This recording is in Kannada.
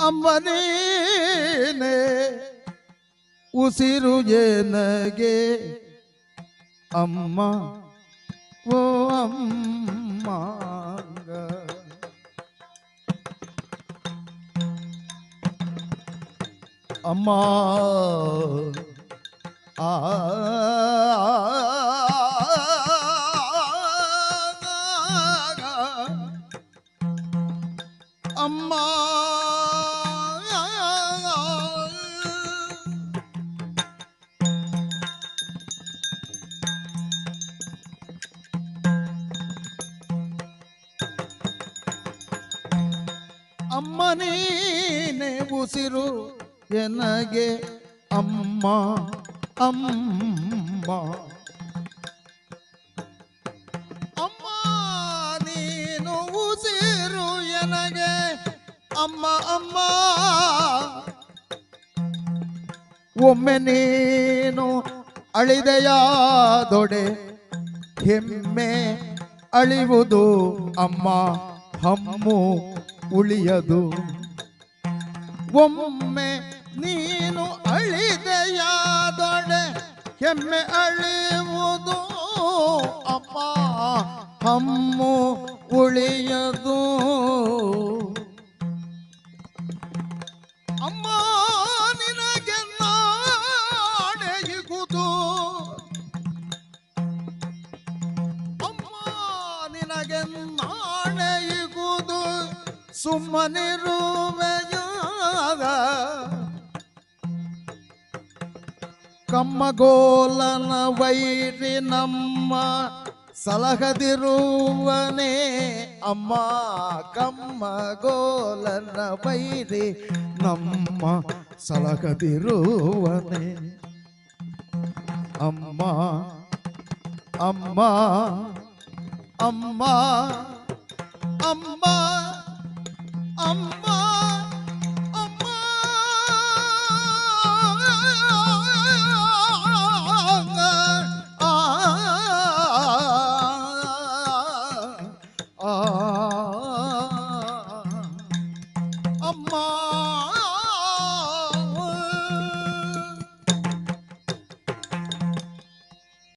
ಅಮ್ಮನೇನೆ ಉಸಿರು ಏನಗೆ ಅಮ್ಮ ಓ ಅಮ್ಮ ಅಮ್ಮ ಆ ಅಮ್ಮ ಅಮ್ಮ ನೀನೆ ಉಸಿರು ಎನಗೆ ಅಮ್ಮ ಅಮ್ಮ. ಅಮ್ಮ ನೀನು ಉಸಿರು ಎನಗೆ ಅಮ್ಮ ಅಮ್ಮ. ಒಮ್ಮೆ ನೀನು ಅಳಿದೆಯಾದೊಡೆ ಹೆಮ್ಮೆ ಅಳಿವುದು ಅಮ್ಮ, ಹಮ್ಮು. ಉಳಿಯದು. ಒಮ್ಮೆ ನೀನು ಅಳಿದೆಯಾದೊಡೆ ಹೆಮ್ಮೆ ಅಳಿಯುವುದು. ಅಮ್ಮ ಹಮ್ಮು ಉಳಿಯದು. ಅಮ್ಮ, ನಿನಗೆ ನಾಡೆಯುವುದು ಅಮ್ಮ, ನಿನಗೆ ನಾಣೆಯುವುದು ಸುಮ್ಮನಿರುವೆಯಾಗ ಕಮ್ಮಗೋಲನ ವೈರಿ ನಮ್ಮ ಸಲಹದಿರುವನೇ ಅಮ್ಮ ಕಮ್ಮಗೋಲನ ವೈರಿ ನಮ್ಮ ಸಲಹದಿರುವನೇ ಅಮ್ಮ ಅಮ್ಮ ಅಮ್ಮ ಅಮ್ಮ அம்மா